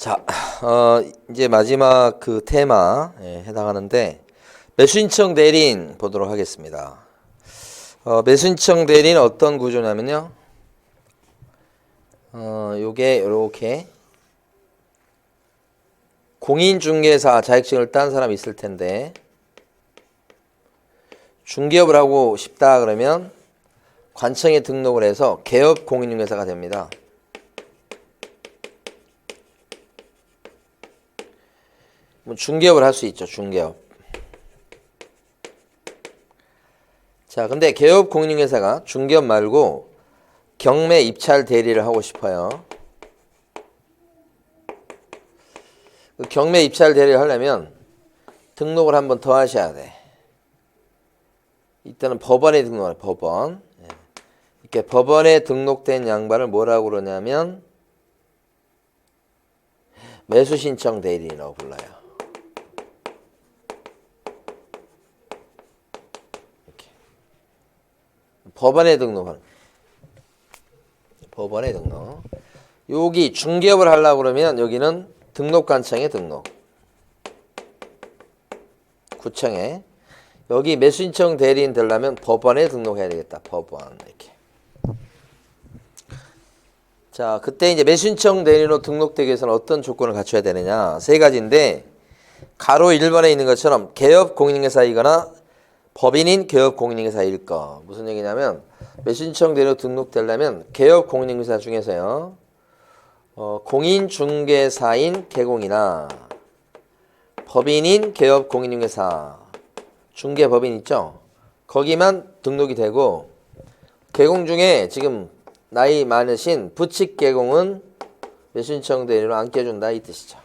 자, 어, 이제 마지막 그 테마에 해당하는데 매수신청 대리인 보도록 하겠습니다. 어, 매수신청 대리인 어떤 구조냐면요. 어, 요게 요렇게 공인중개사 자격증을 딴 사람 있을 텐데 중개업을 하고 싶다 그러면 관청에 등록을 해서 개업 공인중개사가 됩니다. 중개업을 할 수 있죠. 중개업. 자, 근데 개업 공인중개사가 중개업 말고 경매 입찰 대리를 하고 싶어요. 그 경매 입찰 대리를 하려면 등록을 한 번 더 하셔야 돼. 이때는 법원에 등록을 법원. 예. 이렇게 법원에 등록된 양반을 뭐라고 그러냐면 매수 신청 대리인이라고 불러요. 이렇게. 법원에 등록하는 법원에 등록. 여기 중개업을 하려고 그러면 여기는 등록관청에 등록. 구청에 여기 매수신청 대리인 되려면 법원에 등록해야 되겠다. 법원 이렇게. 자, 그때 이제 매수신청 대리인으로 등록되기 위해서는 어떤 조건을 갖춰야 되느냐? 세 가지인데 가로 1번에 있는 것처럼 개업 공인중개사이거나 법인인 개업 공인중개사일 거. 무슨 얘기냐면 매수신청 대리로 등록되려면 개업 공인중개사 중에서요. 어, 공인중개사인 개공이나 법인인 개업 공인중개사 중개법인 있죠? 거기만 등록이 되고 개공 중에 지금 나이 많으신 부칙 개공은 매수신청 대리로 안 껴준다 이 뜻이죠.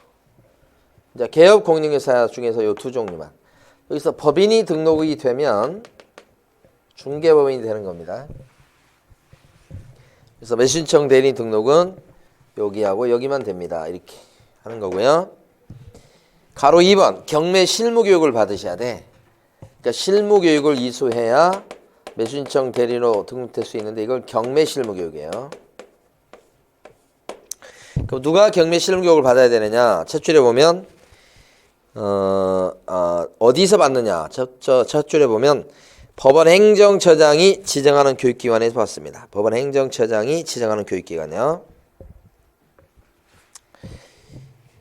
이제 개업 공인중개사 중에서 요 두 종류만 여기서 법인이 등록이 되면 중개법인이 되는 겁니다. 그래서 매수신청 대리인 등록은 여기하고 여기만 됩니다. 이렇게 하는 거고요. 가로 2번 경매 실무 교육을 받으셔야 돼. 그러니까 실무 교육을 이수해야 매수신청 대리로 등록될 수 있는데 이걸 경매 실무 교육이에요. 그럼 누가 경매 실무 교육을 받아야 되느냐? 첫 줄에 보면 어, 어 어디서 받느냐? 첫, 첫, 첫 줄에 보면 법원 행정처장이 지정하는 교육기관에서 받습니다. 법원 행정처장이 지정하는 교육기관이요.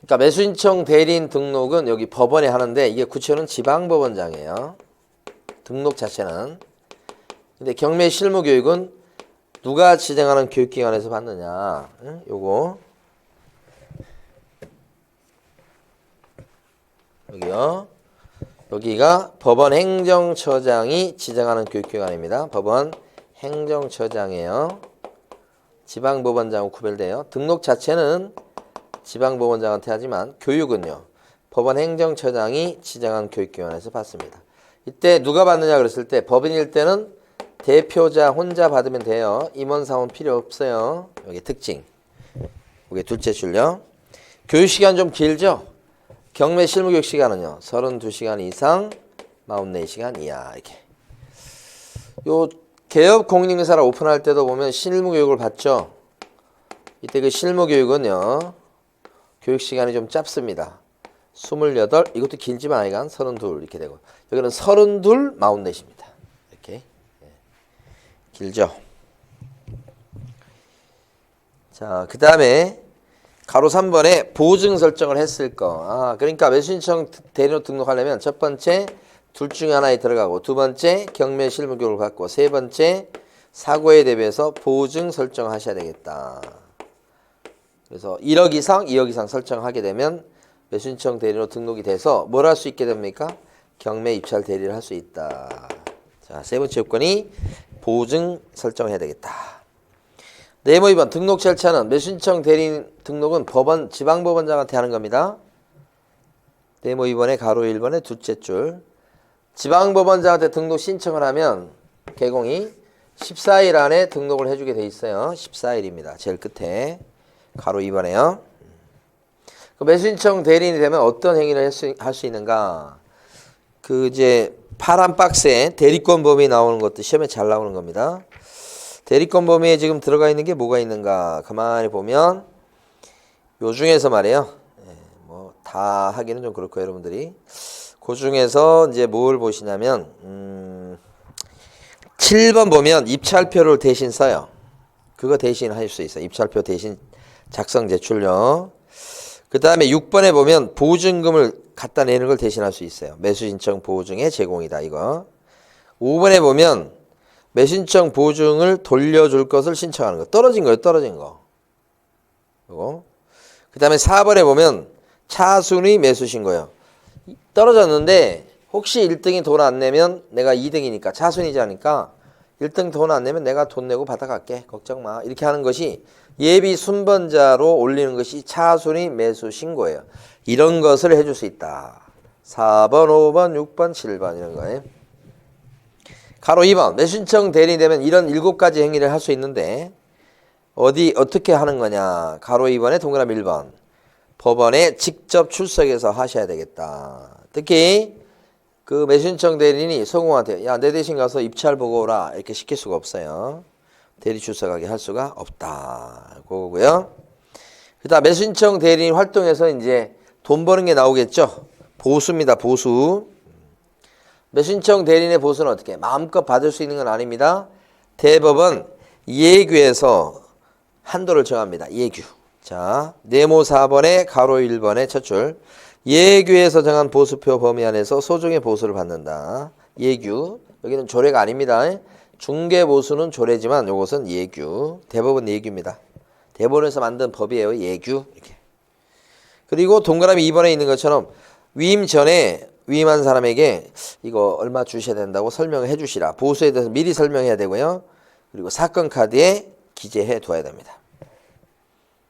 그러니까 매수신청 대리인 등록은 여기 법원에 하는데 이게 구체는 지방법원장이에요. 등록 자체는. 근데 경매 실무 교육은 누가 지정하는 교육기관에서 받느냐? 응? 요거 여기요. 여기가 법원 행정처장이 지정하는 교육기관입니다. 법원 행정처장이에요. 지방법원장하고 구별돼요. 등록 자체는 지방법원장한테 하지만 교육은요. 법원 행정처장이 지정한 교육기관에서 받습니다. 이때 누가 받느냐 그랬을 때 법인일 때는 대표자 혼자 받으면 돼요. 임원 사원 필요 없어요. 여기 특징. 이게 둘째 줄요. 교육 시간 좀 길죠? 경매 실무교육 시간은요. 32시간 이상 44시간 이하 이렇게. 요 개업 공인중개사를 오픈할 때도 보면 실무교육을 받죠. 이때 그 실무교육은요. 교육 시간이 좀 짧습니다. 28, 이것도 길지만 아이간 32 이렇게 되고 여기는 32, 44입니다. 이렇게 예. 길죠. 자, 그 다음에 가로 3번에 보증 설정을 했을 거. 아, 그러니까 매수신청 대리로 등록하려면 첫 번째 둘 중에 하나에 들어가고 두 번째 경매 실무 교육을 갖고 세 번째 사고에 대비해서 보증 설정하셔야 되겠다. 그래서 1억 이상, 2억 이상 설정하게 되면 매수신청 대리로 등록이 돼서 뭘 할 수 있게 됩니까? 경매 입찰 대리를 할 수 있다. 자, 세 번째 요건이 보증 설정해야 되겠다. 네모 2번 등록 절차는 매수신청 대리인 등록은 법원 지방법원장한테 하는 겁니다. 네모 2번에 가로 1번에 둘째 줄 지방법원장한테 등록 신청을 하면 개공이 14일 안에 등록을 해주게 돼 있어요. 14일입니다. 제일 끝에 가로 2번에요. 그 매수신청 대리인이 되면 어떤 행위를 할수 있는가? 그 이제 파란 박스에 대리권 범위 나오는 것도 시험에 잘 나오는 겁니다. 대리권 범위에 지금 들어가 있는 게 뭐가 있는가? 가만히 보면 요 중에서 말이에요. 다 하기는 좀 그렇고 여러분들이 그 중에서 이제 뭘 보시냐면 음 7번 보면 입찰표를 대신 써요. 그거 대신 할 수 있어요. 입찰표 대신 작성 제출료. 그 다음에 6번에 보면 보증금을 갖다 내는 걸 대신할 수 있어요. 매수 신청 보증의 제공이다 이거. 5번에 보면 매신청 보증을 돌려줄 것을 신청하는 거. 떨어진 거예요. 떨어진 거. 이거. 그 다음에 4번에 보면 차순위 매수 신고요. 떨어졌는데 혹시 1등이 돈 안 내면 내가 2등이니까 차순위자니까 1등 돈 안 내면 내가 돈 내고 받아갈게. 걱정 마. 이렇게 하는 것이 예비 순번자로 올리는 것이 차순위 매수 신고예요. 이런 것을 해줄 수 있다. 4번, 5번, 6번, 7번 이런 거예요. 가로 2번. 매수신청 대리인이 되면 이런 일곱 가지 행위를 할 수 있는데 어디 어떻게 하는 거냐? 가로 2번에 동그라미 1번. 법원에 직접 출석해서 하셔야 되겠다. 특히 그 매수신청 대리인이 소공한테 야 내 대신 가서 입찰 보고 오라. 이렇게 시킬 수가 없어요. 대리 출석하게 할 수가 없다. 그거고요. 그다음 매수신청 대리인 활동에서 이제 돈 버는 게 나오겠죠? 보수입니다 보수 매수신청 대리인의 보수는 어떻게? 마음껏 받을 수 있는 건 아닙니다. 대법은 예규에서 한도를 정합니다. 예규. 자, 네모 4번에 가로 1번에 첫 줄. 예규에서 정한 보수표 범위 안에서 소정의 보수를 받는다. 예규. 여기는 조례가 아닙니다. 중개 보수는 조례지만 이것은 예규. 대법은 예규입니다. 대법원에서 만든 법이에요. 예규. 이렇게. 그리고 동그라미 2번에 있는 것처럼 위임 전에 위임한 사람에게 이거 얼마 주셔야 된다고 설명을 해 주시라. 보수에 대해서 미리 설명해야 되고요. 그리고 사건 카드에 기재해 둬야 됩니다.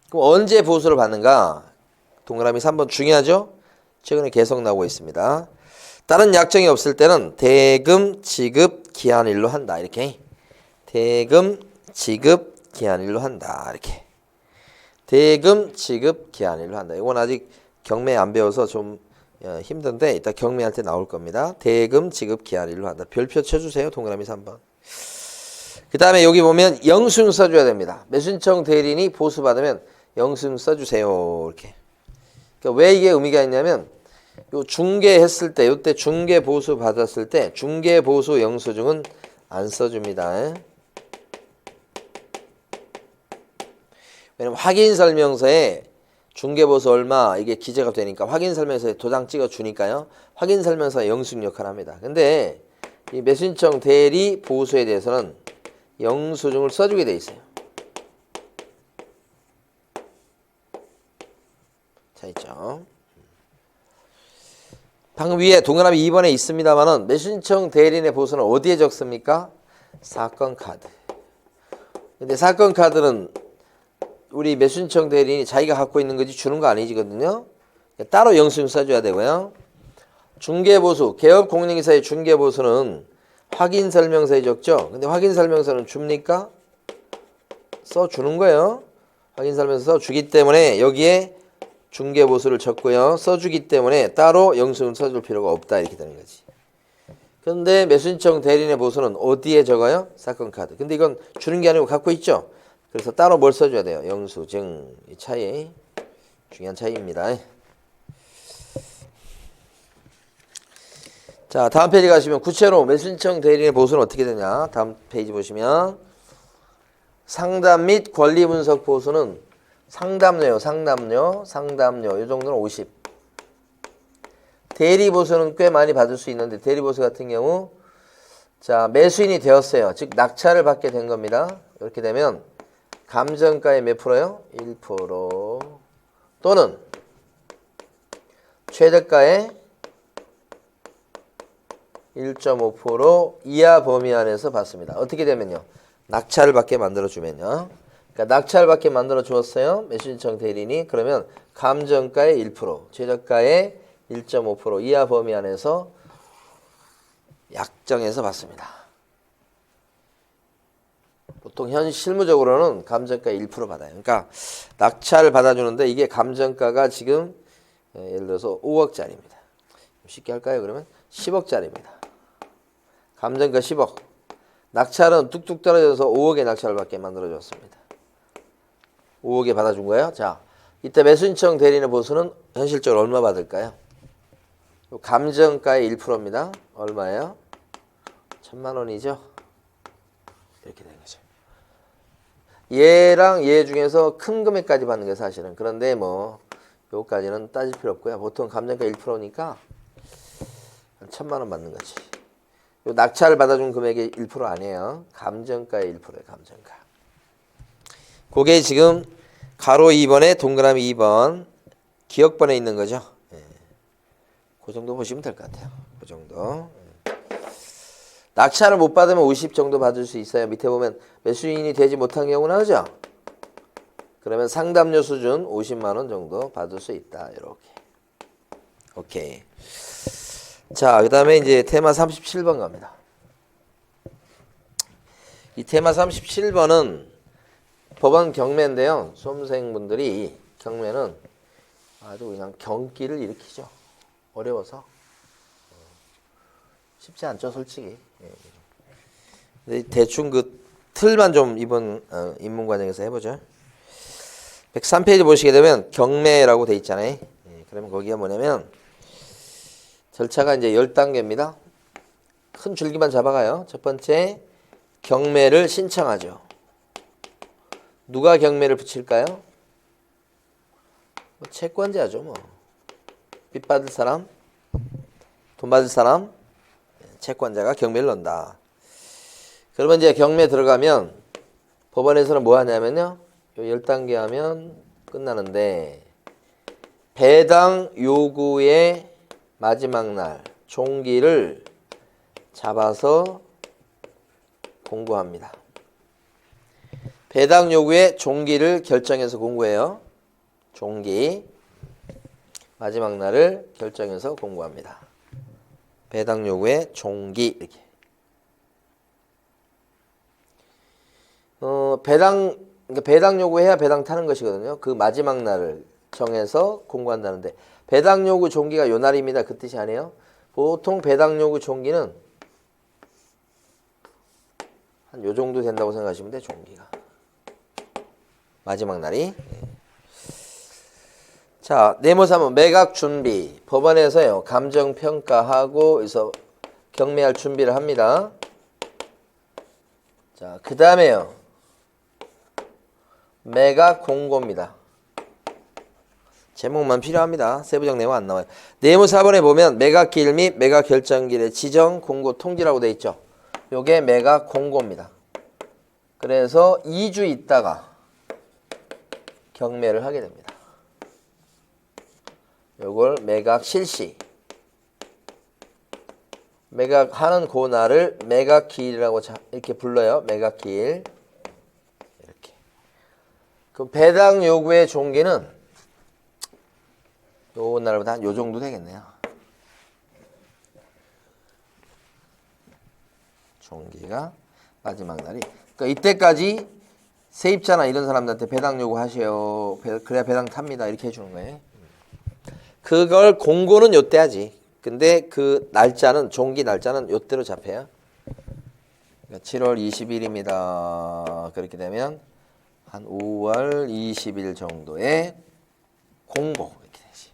그럼 언제 보수를 받는가? 동그라미 3번 중요하죠? 최근에 계속 나오고 있습니다. 다른 약정이 없을 때는 대금 지급 기한일로 한다. 이렇게. 대금 지급 기한일로 한다. 이렇게. 대금 지급 기한일로 한다. 이건 아직 경매 안 배워서 좀 어, 힘든데 이따 경매할 때 나올 겁니다. 대금 지급 기한일로 한다. 별표 쳐주세요. 동그라미 3번. 그 다음에 여기 보면 영수증 써줘야 됩니다. 매수신청 대리인이 보수 받으면 영수증 써주세요. 이렇게. 그러니까 왜 이게 의미가 있냐면 요 중개했을 때 요때 중개 보수 받았을 때 중개 보수 영수증은 안 써줍니다. 왜냐면 확인 설명서에 중개보수 얼마 이게 기재가 되니까 확인 설명서에 도장 찍어 주니까요. 확인 설명서 영수증 역할을 합니다. 근데 이 매수신청 대리 보수에 대해서는 영수증을 써주게 돼 있어요. 자 있죠. 방금 위에 동그라미 2번에 있습니다만은 매수신청 대리인의 보수는 어디에 적습니까? 사건 카드. 근데 사건 카드는 우리 매수신청 대리인이 자기가 갖고 있는 거지 주는 거 아니지거든요. 따로 영수증 써줘야 되고요. 중개보수, 개업공인회사의 중개보수는 확인 설명서에 적죠. 근데 확인 설명서는 줍니까? 써주는 거예요. 확인 설명서 써주기 때문에 여기에 중개보수를 적고요. 써주기 때문에 따로 영수증 써줄 필요가 없다 이렇게 되는 거지. 근데 매수신청 대리인의 보수는 어디에 적어요? 사건 카드. 근데 이건 주는 게 아니고 갖고 있죠. 그래서 따로 뭘 써줘야 돼요? 영수증 이 차이 중요한 차이입니다. 자 다음 페이지 가시면 구체로 매수신청 대리인의 보수는 어떻게 되냐? 다음 페이지 보시면 상담 및 권리 분석 보수는 상담료요, 상담료, 상담료 이 정도는 50. 대리 보수는 꽤 많이 받을 수 있는데 대리 보수 같은 경우 자 매수인이 되었어요. 즉 낙찰을 받게 된 겁니다. 이렇게 되면 감정가의 몇 프로요? 1% 또는 최저가의 1.5% 이하 범위 안에서 받습니다. 어떻게 되면요? 낙찰을 받게 만들어 주면요. 그러니까 낙찰을 받게 만들어 주었어요. 매수신청 대리인이 그러면 감정가의 1%, 최저가의 1.5% 이하 범위 안에서 약정해서 받습니다. 보통 현 실무적으로는 감정가 1% 받아요. 그러니까 낙찰을 받아주는데 이게 감정가가 지금 예, 예를 들어서 5억짜리입니다. 쉽게 할까요? 그러면 10억짜리입니다. 감정가 10억. 낙찰은 뚝뚝 떨어져서 5억의 낙찰을 받게 만들어줬습니다. 5억에 받아준 거예요. 자, 이때 매수 신청 대리인의 보수는 현실적으로 얼마 받을까요? 요 감정가의 1%입니다. 얼마예요? 천만 원이죠. 이렇게 되는 거죠. 얘랑 얘 중에서 큰 금액까지 받는 게 사실은 그런데 뭐 요까지는 따질 필요 없고요. 보통 감정가 1%니까 한 천만 원 받는 거지. 요 낙찰을 받아준 금액이 1% 아니에요. 감정가의 1%예요. 감정가. 그게 지금 가로 2번에 동그라미 2번 기억번에 있는 거죠. 예. 그 정도 보시면 될 것 같아요. 그 정도. 예. 낙찰을 못 받으면 50 정도 받을 수 있어요. 밑에 보면 매수인이 되지 못한 경우 나오죠. 그러면 상담료 수준 50만 원 정도 받을 수 있다. 이렇게. 오케이. 자, 그다음에 이제 테마 37번 갑니다. 이 테마 37번은 법원 경매인데요. 수험생분들이 경매는 아주 그냥 경기를 일으키죠. 어려워서 어, 쉽지 않죠, 솔직히. 대충 그 틀만 좀 이번 어, 입문 과정에서 해보죠. 103페이지 보시게 되면 경매라고 돼 있잖아요. 예, 그러면 거기가 뭐냐면 절차가 이제 10단계입니다. 큰 줄기만 잡아가요. 첫 번째 경매를 신청하죠. 누가 경매를 붙일까요? 뭐 채권자죠, 뭐. 빚 받을 사람, 돈 받을 사람, 채권자가 경매를 넣는다. 그러면 이제 경매 들어가면 법원에서는 뭐 하냐면요. 요 10단계 하면 끝나는데 배당 요구의 마지막 날 종기를 잡아서 공고합니다. 배당 요구의 종기를 결정해서 공고해요. 종기 마지막 날을 결정해서 공고합니다. 배당 요구의 종기 이렇게. 어 배당 그러니까 배당 요구해야 배당 타는 것이거든요. 그 마지막 날을 정해서 공고한다는데 배당 요구 종기가 요 날입니다. 그 뜻이 아니에요. 보통 배당 요구 종기는 한 요 정도 된다고 생각하시면 돼 종기가. 마지막 날이. 예. 자, 네모삼은 매각 준비. 법원에서요. 감정 평가하고 그래서 경매할 준비를 합니다. 자, 그다음에요. 매각 공고입니다. 제목만 필요합니다. 세부적 내용 안 나와요. 네모 4번에 보면 매각기일 및 매각 결정기일의 지정 공고 통지라고 돼 있죠. 요게 매각 공고입니다. 그래서 2주 있다가 경매를 하게 됩니다. 요걸 매각 실시. 매각하는 그 날을 매각 기일이라고 자- 이렇게 불러요. 매각 기일. 이렇게. 그 배당 요구의 종기는 요 날보다 한 요 정도 되겠네요. 종기가 마지막 날이. 그러니까 이때까지 세입자나 이런 사람들한테 배당 요구하세요. 배- 그래야 배당 탑니다. 이렇게 해주는 거예요. 그걸 공고는 요때 하지. 근데 그 날짜는 종기 날짜는 요때로 잡혀요. 그러니까 7월 20일입니다. 그렇게 되면 한 5월 20일 정도에 공고 이렇게 되지.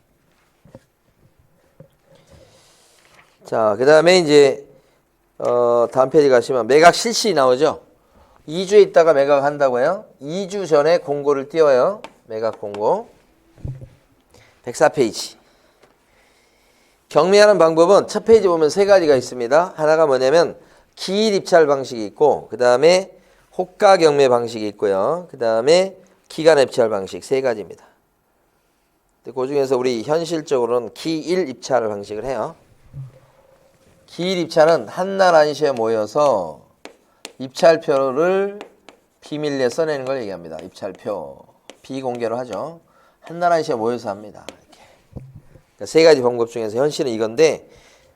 자, 그다음에 이제 어, 다음 페이지 가시면 매각 실시 나오죠. 2주 있다가 매각 한다고요. 2주 전에 공고를 띄워요. 매각 공고. 104페이지. 경매하는 방법은 첫 페이지 보면 세 가지가 있습니다. 하나가 뭐냐면 기일 입찰 방식이 있고 그 다음에 호가 경매 방식이 있고요. 그 다음에 기간 입찰 방식 세 가지입니다. 그 중에서 우리 현실적으로는 기일 입찰 방식을 해요. 기일 입찰은 한날 한시에 모여서 입찰표를 비밀리에 써내는 걸 얘기합니다. 입찰표 비공개로 하죠. 한날 한시에 모여서 합니다. 그러니까 세 가지 방법 중에서 현실은 이건데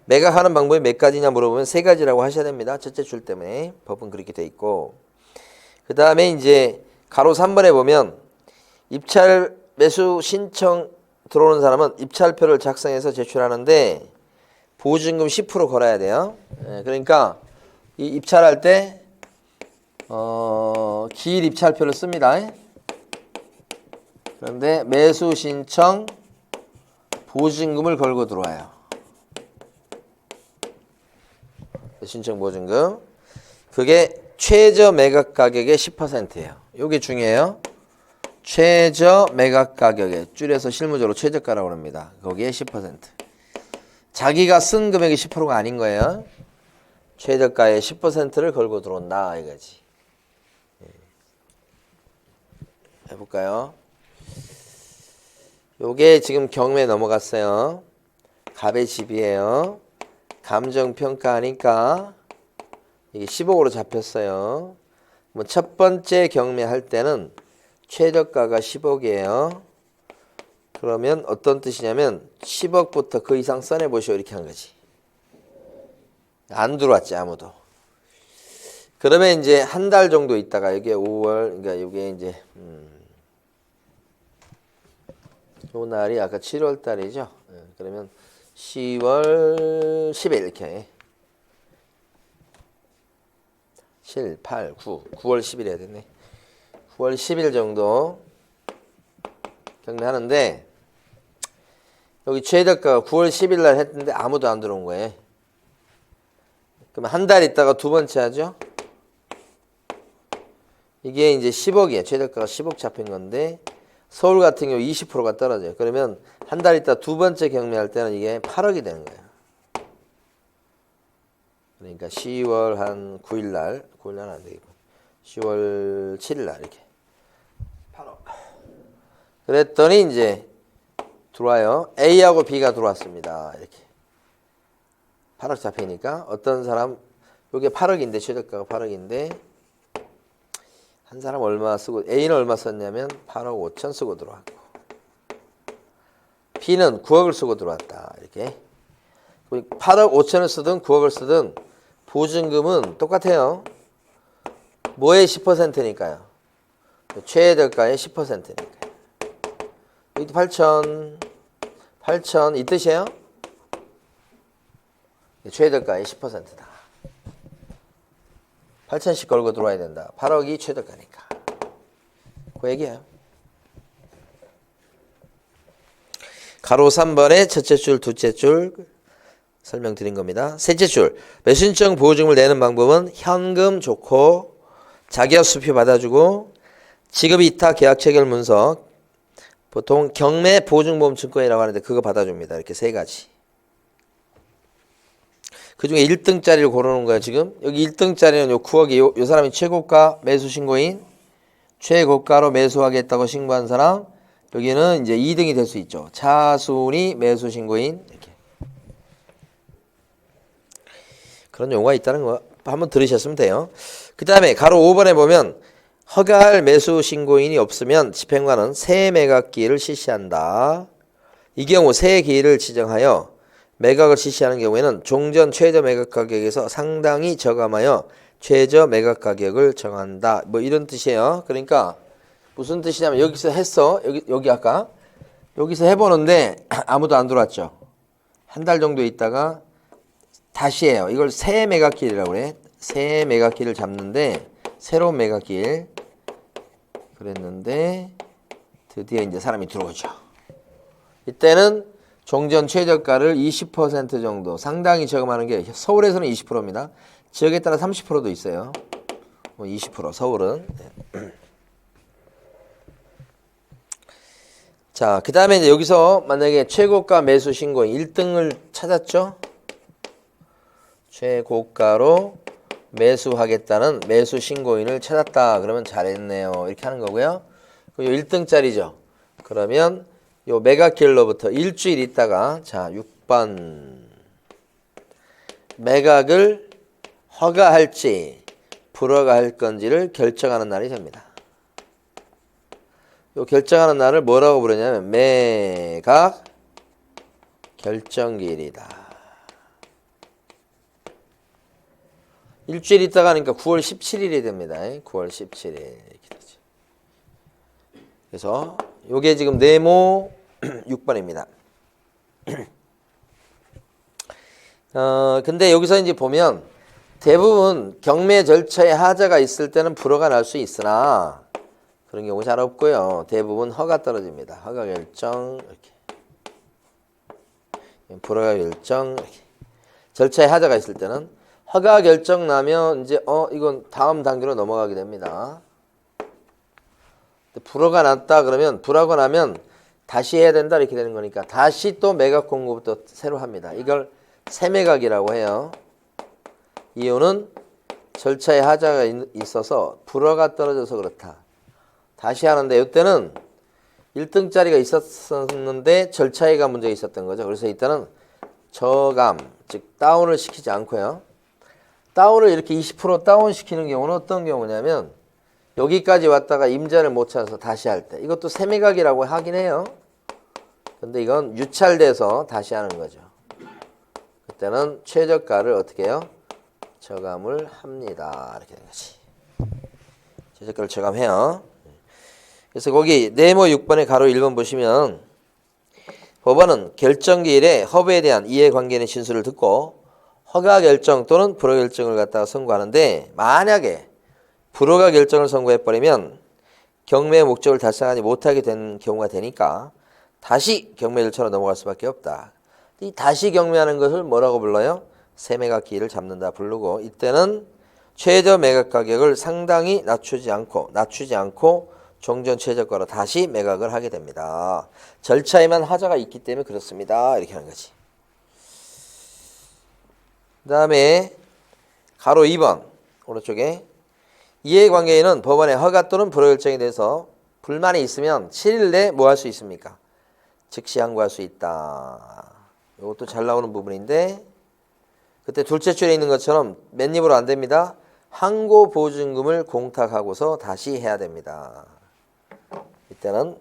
매각하는 방법이 몇 가지냐 물어보면 세 가지라고 하셔야 됩니다. 첫째 줄 때문에 법은 그렇게 돼 있고 그 다음에 이제 가로 3번에 보면 입찰 매수 신청 들어오는 사람은 입찰표를 작성해서 제출하는데 보증금 10% 걸어야 돼요. 예, 그러니까 이 입찰할 때 어, 기일 입찰표를 씁니다. 그런데 매수 신청 보증금을 걸고 들어와요. 신청 보증금. 그게 최저 매각 가격의 10%예요. 요게 중요해요. 최저 매각 가격에 줄여서 실무적으로 최저가라고 합니다. 거기에 10%. 자기가 쓴 금액이 10%가 아닌 거예요. 최저가의 10%를 걸고 들어온다 이거지. 예. 해볼까요? 요게 지금 경매 넘어갔어요. 갑의 집이에요. 감정평가하니까 이게 10억으로 잡혔어요. 뭐첫 번째 경매 할 때는 최저가가 10억이에요. 그러면 어떤 뜻이냐면 10억부터 그 이상 써내보시오 이렇게 한 거지. 안 들어왔지 아무도. 그러면 이제 한 달 정도 있다가 이게 5월 그러니까 이게 이제 음, 요 날이 아까 7월 달이죠. 예, 그러면 10월 10일 이렇게 7, 8, 9, 9월 10일 해야 되네. 9월 10일 정도 경매하는데 여기 최저가가 9월 10일 날 했는데 아무도 안 들어온 거예요. 그럼 한 달 있다가 두 번째 하죠. 이게 이제 10억이에요. 최저가가 10억 잡힌 건데 서울 같은 경우 20%가 떨어져요. 그러면 한 달 있다 두 번째 경매할 때는 이게 8억이 되는 거예요. 그러니까 10월 한 9일 날, 9일 날안 되겠고 10월 7일 날 이렇게 8억. 그랬더니 이제 들어와요. A하고 B가 들어왔습니다. 이렇게 8억 잡히니까 어떤 사람 요게 8억인데 최저가가 8억인데 한 사람 얼마 쓰고 A는 얼마 썼냐면 8억 5천 쓰고 들어왔고 B는 9억을 쓰고 들어왔다 이렇게. 8억 5천을 쓰든 9억을 쓰든 보증금은 똑같아요. 뭐의 10%니까요? 최저가의 10%니까요. 여기도 8천 8천 이 뜻이에요? 최저가의 10%다 8천씩 걸고 들어와야 된다. 8억이 최저가니까. 그 얘기예요. 가로 3번의 첫째 줄, 둘째 줄 설명드린 겁니다. 셋째 줄, 매수신청 보증을 내는 방법은 현금 좋고 자기가 수표 받아주고 지급 이타 계약 체결 문서 보통 경매 보증보험 증권이라고 하는데 그거 받아줍니다. 이렇게 세 가지. 그 중에 1등짜리를 고르는 거야, 지금. 여기 1등짜리는 요 9억이, 요, 요 사람이 최고가 매수 신고인, 최고가로 매수하겠다고 신고한 사람, 여기는 이제 2등이 될 수 있죠. 차순위 매수 신고인, 이렇게. 그런 용어가 있다는 거 한번 들으셨으면 돼요. 그 다음에 가로 5번에 보면, 허가할 매수 신고인이 없으면 집행관은 새 매각기를 실시한다. 이 경우 새 기일을 지정하여 매각을 실시하는 경우에는 종전 최저 매각 가격에서 상당히 저감하여 최저 매각 가격을 정한다. 뭐 이런 뜻이에요. 그러니까 무슨 뜻이냐면 여기서 했어. 여기 여기 아까 여기서 해 보는데 아무도 안 들어왔죠. 한 달 정도 있다가 다시 해요. 이걸 새 매각길이라고 그래. 새 매각길을 잡는데 새로운 매각길 그랬는데 드디어 이제 사람이 들어오죠. 이때는 종전 최저가를 20% 정도 상당히 저금하는 게 서울에서는 20%입니다. 지역에 따라 30%도 있어요. 20% 서울은. 네. 자, 그 다음에 여기서 만약에 최고가 매수 신고인 1등을 찾았죠? 최고가로 매수하겠다는 매수 신고인을 찾았다. 그러면 잘했네요. 이렇게 하는 거고요. 그리고 1등짜리죠. 그러면 요 매각길로부터 일주일 있다가 자 6번 매각을 허가할지 불허가할 건지를 결정하는 날이 됩니다. 요 결정하는 날을 뭐라고 부르냐면 매각 결정일이다. 일주일 있다가 하니까 9월 17일이 됩니다. 9월 17일 이렇게 되죠. 그래서 요게 지금 네모 6번입니다. 어, 근데 여기서 이제 보면 대부분 경매 절차에 하자가 있을 때는 불허가 날 수 있으나 그런 경우 잘 없고요. 대부분 허가 떨어집니다. 허가 결정 이렇게 불허가 결정 이렇게 절차에 하자가 있을 때는 허가 결정 나면 이제 어 이건 다음 단계로 넘어가게 됩니다. 불허가 났다 그러면 불허가 나면 다시 해야 된다 이렇게 되는 거니까 다시 또 매각 공고부터 새로 합니다. 이걸 새매각이라고 해요. 이유는 절차에 하자가 있- 있어서 불허가 떨어져서 그렇다. 다시 하는데 이때는 1등짜리가 있었는데 절차에가 문제가 있었던 거죠. 그래서 이때는 저감, 즉 다운을 시키지 않고요. 다운을 이렇게 20% 다운 시키는 경우는 어떤 경우냐면 여기까지 왔다가 임자를 못 찾아서 다시 할 때 이것도 세매각이라고 하긴 해요. 근데 이건 유찰돼서 다시 하는 거죠. 그때는 최저가를 어떻게 해요? 저감을 합니다. 이렇게 되는 거지. 최저가를 저감해요. 그래서 거기 네모 6번의 가로 1번 보시면 법원은 결정기일에 허브에 대한 이해관계의 진술을 듣고 허가 결정 또는 불허 결정을 갖다가 선고하는데 만약에 불허가 결정을 선고해버리면 경매 목적을 달성하지 못하게 된 경우가 되니까 다시 경매 절차로 넘어갈 수밖에 없다. 이 다시 경매하는 것을 뭐라고 불러요? 세매각 기일을 잡는다 부르고 이때는 최저 매각 가격을 상당히 낮추지 않고 낮추지 않고 종전 최저가로 다시 매각을 하게 됩니다. 절차에만 하자가 있기 때문에 그렇습니다. 이렇게 하는 거지. 그 다음에 가로 2번 오른쪽에 이해관계인은 법원에 허가 또는 불허 결정에 대해서 불만이 있으면 7일 내에 뭐 할 수 있습니까? 즉시 항고할 수 있다. 이것도 잘 나오는 부분인데 그때 둘째 줄에 있는 것처럼 맨 입으로 안 됩니다. 항고 보증금을 공탁하고서 다시 해야 됩니다. 이때는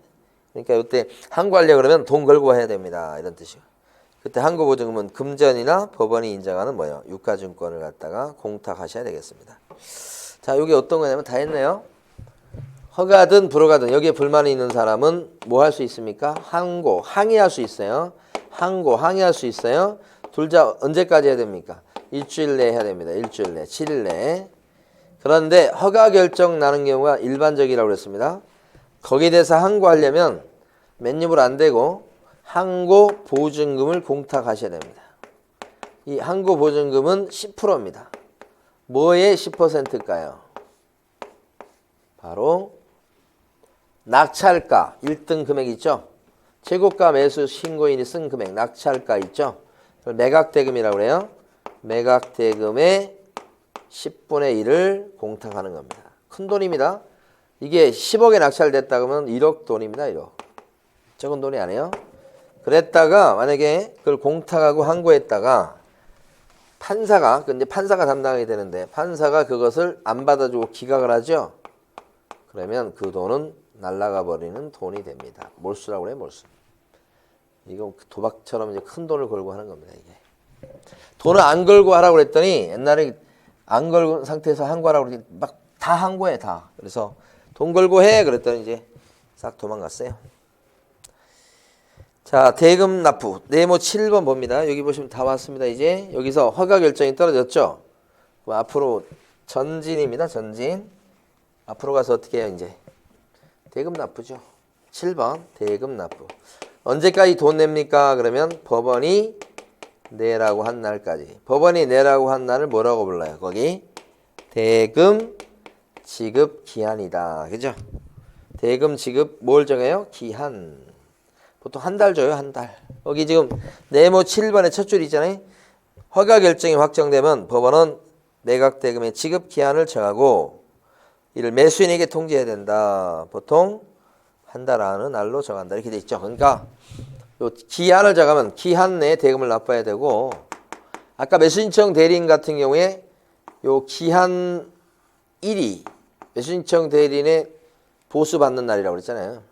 그러니까 이때 항고하려 그러면 돈 걸고 해야 됩니다. 이런 뜻이요. 그때 항고 보증금은 금전이나 법원이 인정하는 뭐요? 유가증권을 갖다가 공탁하셔야 되겠습니다. 자, 이게 어떤 거냐면 다 했네요. 허가든 불허가든 여기에 불만이 있는 사람은 뭐 할 수 있습니까? 항고, 항의할 수 있어요. 항고, 항의할 수 있어요. 둘다 언제까지 해야 됩니까? 일주일 내에 해야 됩니다. 일주일 내, 7일 내에. 그런데 허가 결정 나는 경우가 일반적이라고 그랬습니다. 거기에 대해서 항고하려면 맨입으로 안 되고 항고 보증금을 공탁하셔야 됩니다. 이 항고 보증금은 10%입니다. 뭐의 10%일까요? 바로 낙찰가 1등 금액 있죠? 최고가 매수 신고인이 쓴 금액 낙찰가 있죠? 매각대금이라고 그래요. 매각대금의 10분의 1을 공탁하는 겁니다. 큰 돈입니다. 이게 10억에 낙찰됐다 그러면 1억 돈입니다. 1억. 적은 돈이 아니에요. 그랬다가 만약에 그걸 공탁하고 항고했다가 판사가 근데 판사가 담당하게 되는데 판사가 그것을 안 받아주고 기각을 하죠. 그러면 그 돈은 날라가 버리는 돈이 됩니다. 몰수라고 그래 몰수. 이거 도박처럼 이제 큰 돈을 걸고 하는 겁니다. 이게 돈을 안 걸고 하라고 그랬더니 옛날에 안 걸고 상태에서 항고하라고 그러더니 막다 항고해 다. 그래서 돈 걸고 해 그랬더니 이제 싹 도망갔어요. 자, 대금 납부. 네모 7번 봅니다. 여기 보시면 다 왔습니다. 이제 여기서 허가 결정이 떨어졌죠? 그럼 앞으로 전진입니다. 전진. 앞으로 가서 어떻게 해요, 이제? 대금 납부죠. 7번 대금 납부. 언제까지 돈 냅니까? 그러면 법원이 내라고 한 날까지. 법원이 내라고 한 날을 뭐라고 불러요? 거기 대금 지급 기한이다. 그죠? 대금 지급 뭘 정해요? 기한. 보통 한 달 줘요, 한 달. 여기 지금 네모 7번의 첫 줄 있잖아요. 허가 결정이 확정되면 법원은 매각 대금의 지급 기한을 정하고 이를 매수인에게 통지해야 된다. 보통 한 달 안은 날로 정한다. 이렇게 돼 있죠. 그러니까 요 기한을 정하면 기한 내에 대금을 납부해야 되고 아까 매수신청 대리인 같은 경우에 요 기한 1이 매수신청 대리인의 보수 받는 날이라고 그랬잖아요.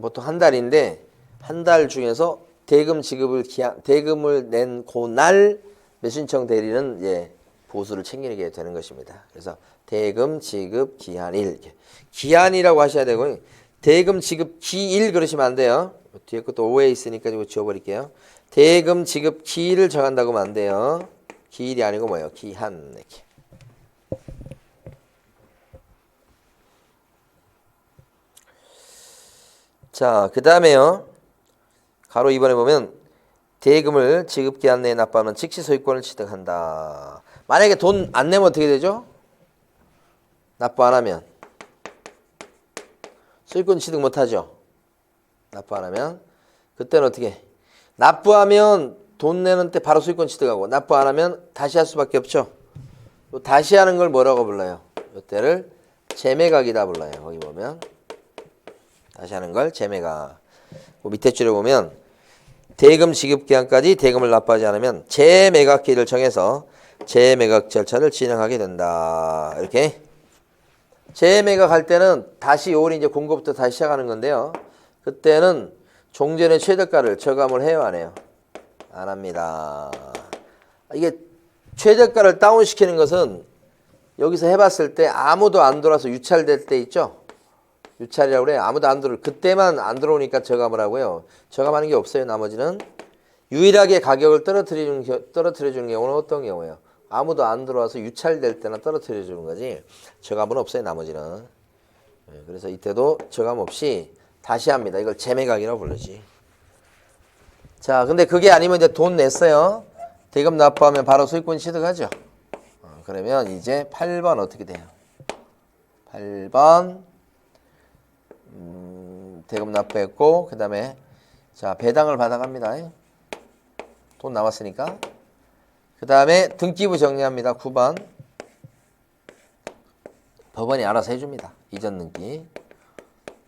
보통 한 달인데 한 달 중에서 대금 지급을 기한 대금을 낸 그날 매수신청 대리는 이제 보수를 챙기게 되는 것입니다. 그래서 대금 지급 기한일. 기한이라고 하셔야 되고 대금 지급 기일 그러시면 안 돼요. 뒤에 것도 오해 있으니까 이거 지워버릴게요. 대금 지급 기일을 정한다고 하면 안 돼요. 기일이 아니고 뭐예요? 기한 이렇게. 자, 그 다음에요. 가로 2번에 보면 대금을 지급기한 내에 납부하면 즉시 소유권을 취득한다. 만약에 돈 안 내면 어떻게 되죠? 납부 안 하면 소유권 취득 못 하죠. 납부 안 하면 그때는 어떻게? 납부하면 돈 내는 때 바로 소유권 취득하고 납부 안 하면 다시 할 수밖에 없죠. 또 다시 하는 걸 뭐라고 불러요? 이때를 재매각이다 불러요. 거기 보면 다시 하는 걸 재매각. 그 밑에 줄에 보면 대금 지급 기한까지 대금을 납부하지 않으면 재매각기를 정해서 재매각 절차를 진행하게 된다. 이렇게 재매각할 때는 다시 요리 이제 공급부터 다시 시작하는 건데요. 그때는 종전의 최저가를 저감을 해요, 안 해요? 안 합니다. 이게 최저가를 다운시키는 것은 여기서 해봤을 때 아무도 안 들어와서 유찰될 때 있죠? 유찰이라고 그래요. 아무도 안 들어. 그때만 안 들어오니까 저감을 하고요. 저감하는 게 없어요. 나머지는 유일하게 가격을 떨어뜨리는 겨- 떨어뜨려 주는 경우는 어떤 경우예요? 아무도 안 들어와서 유찰될 때나 떨어뜨려 주는 거지. 저감은 없어요. 나머지는. 예, 그래서 이때도 저감 없이 다시 합니다. 이걸 재매각이라고 부르지. 자, 근데 그게 아니면 이제 돈 냈어요. 대금 납부하면 바로 소유권 취득하죠. 어, 그러면 이제 8번 어떻게 돼요? 8번 음, 대금 납부했고 그 다음에 자 배당을 받아갑니다. 돈 남았으니까 그 다음에 등기부 정리합니다. 9번 법원이 알아서 해줍니다. 이전 등기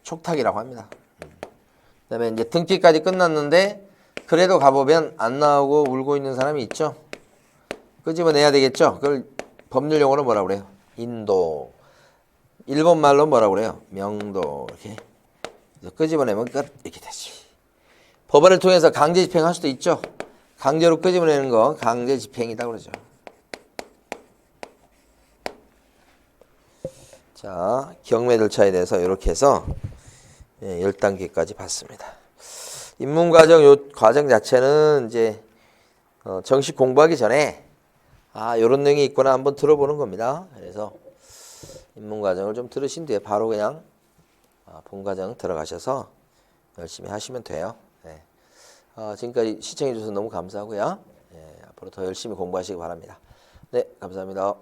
촉탁이라고 합니다. 음. 그 다음에 이제 등기까지 끝났는데 그래도 가보면 안 나오고 울고 있는 사람이 있죠. 끄집어내야 되겠죠. 그걸 법률 용어로 뭐라 그래요? 인도. 일본 말로 뭐라 그래요? 명도. 이렇게. 끄집어내면 끝. 이렇게 되지. 법원을 통해서 강제 집행할 수도 있죠. 강제로 끄집어내는 거 강제 집행이다 그러죠. 자, 경매 절차에 대해서 이렇게 해서 예, 10단계까지 봤습니다. 입문 과정 요 과정 자체는 이제 어, 정식 공부하기 전에 아 요런 내용이 있구나 한번 들어보는 겁니다. 그래서 입문과정을 좀 들으신 뒤에 바로 그냥 아, 본과정 들어가셔서 열심히 하시면 돼요. 네. 어, 지금까지 시청해 주셔서 너무 감사하고요. 예, 앞으로 더 열심히 공부하시기 바랍니다. 네, 감사합니다.